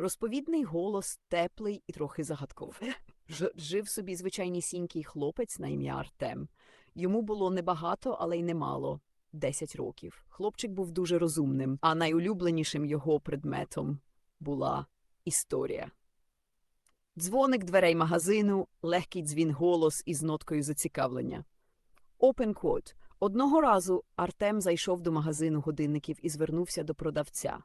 Розповідний голос теплий і трохи загадковий. Жив собі звичайнісінький хлопець на ім'я Артем. Йому було небагато, але й немало. Десять років. Хлопчик був дуже розумним, а найулюбленішим його предметом була історія. Дзвоник дверей магазину, легкий дзвін голос із ноткою зацікавлення. Open quote. Одного разу Артем зайшов до магазину годинників і звернувся до продавця.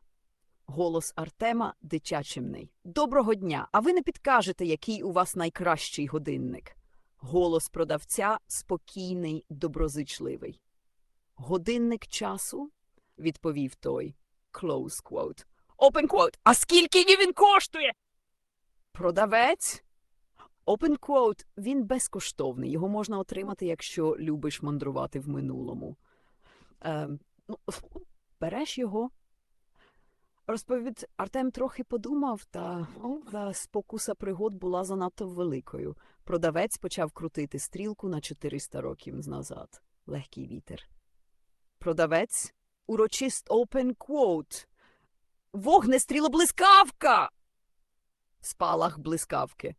Голос Артема дитячимний. Доброго дня! А ви не підкажете, який у вас найкращий годинник? Голос продавця спокійний, доброзичливий. Годинник часу? відповів той. Close quote. Open quote. А скільки він коштує? Продавець? Open quote. Він безкоштовний. Його можна отримати, якщо любиш мандрувати в минулому. Ем, ну, береш його. Розповід Артем трохи подумав, та, о, та спокуса пригод була занадто великою. Продавець почав крутити стрілку на 400 років назад. Легкий вітер. Продавець урочист open quote. Блискавка. Спалах блискавки.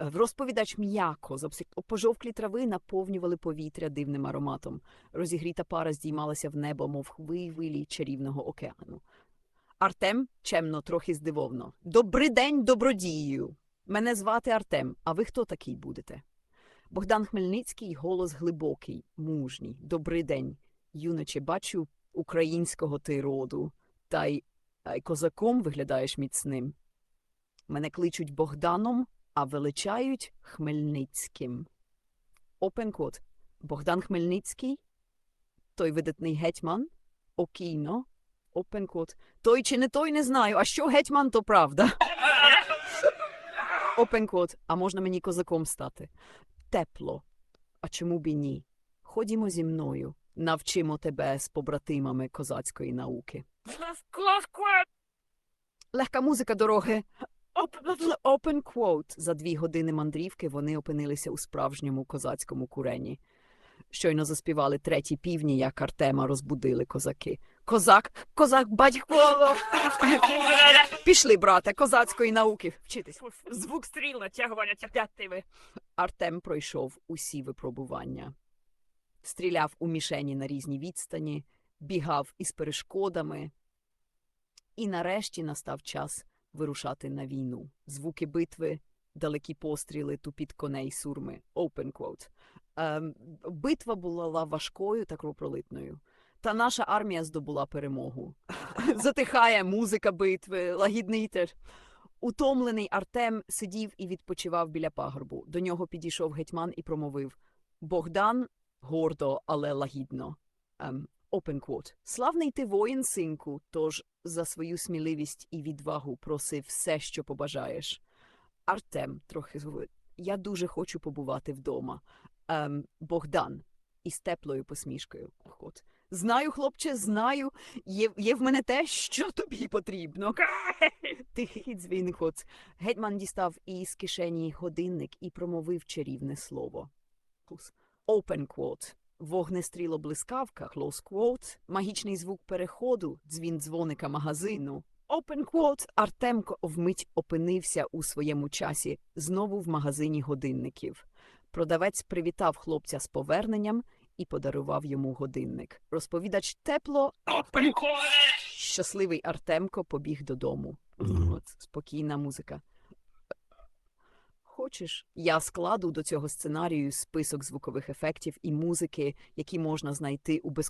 Е, розповідач м'яко пожовклі трави наповнювали повітря дивним ароматом. Розігріта пара здіймалася в небо, мов хвилі чарівного океану. Артем чемно, трохи здивовно. Добрий день, добродію. Мене звати Артем. А ви хто такий будете? Богдан Хмельницький, голос глибокий, мужній. Добрий день. Юначе, бачу українського ти роду. Та й а й козаком виглядаєш міцним. Мене кличуть Богданом, а величають Хмельницьким. Опенкот. Богдан Хмельницький? Той видатний гетьман? Окійно. Опенкот. Той чи не той, не знаю. А що гетьман, то правда. Опенкот. А можна мені козаком стати? Тепло. А чому б і ні? Ходімо зі мною. Навчимо тебе з побратимами козацької науки. Легка музика дороги. Open, quote. За дві години мандрівки вони опинилися у справжньому козацькому курені. Щойно заспівали треті півні, як Артема розбудили козаки. Козак, козак, батько. Пішли, брате, козацької науки. Вчитись. Звук стріл, натягування тятиви. Артем пройшов усі випробування. Стріляв у мішені на різні відстані, бігав із перешкодами. І нарешті настав час вирушати на війну. Звуки битви, далекі постріли, тупіт коней, сурми. Open quote. Ем, битва була важкою та кровопролитною. Та наша армія здобула перемогу. Затихає музика битви, лагідний тер. Утомлений Артем сидів і відпочивав біля пагорбу. До нього підійшов гетьман і промовив Богдан гордо, але лагідно. Ем, open quote. Славний ти воїн, синку, тож за свою сміливість і відвагу проси все, що побажаєш. Артем трохи згу- Я дуже хочу побувати вдома. Ем, Богдан із теплою посмішкою. От. Знаю, хлопче, знаю. Є, є в мене те, що тобі потрібно. Тихий дзвінкот. Гетьман дістав із кишені годинник і промовив чарівне слово. Open quote. Вогнестріло блискавка, close quote. Магічний звук переходу, дзвін дзвоника магазину. Open quote. Артемко вмить опинився у своєму часі знову в магазині годинників. Продавець привітав хлопця з поверненням і подарував йому годинник. Розповідач тепло Щасливий Артемко побіг додому. От, спокійна музика. Хочеш, я складу до цього сценарію список звукових ефектів і музики, які можна знайти у без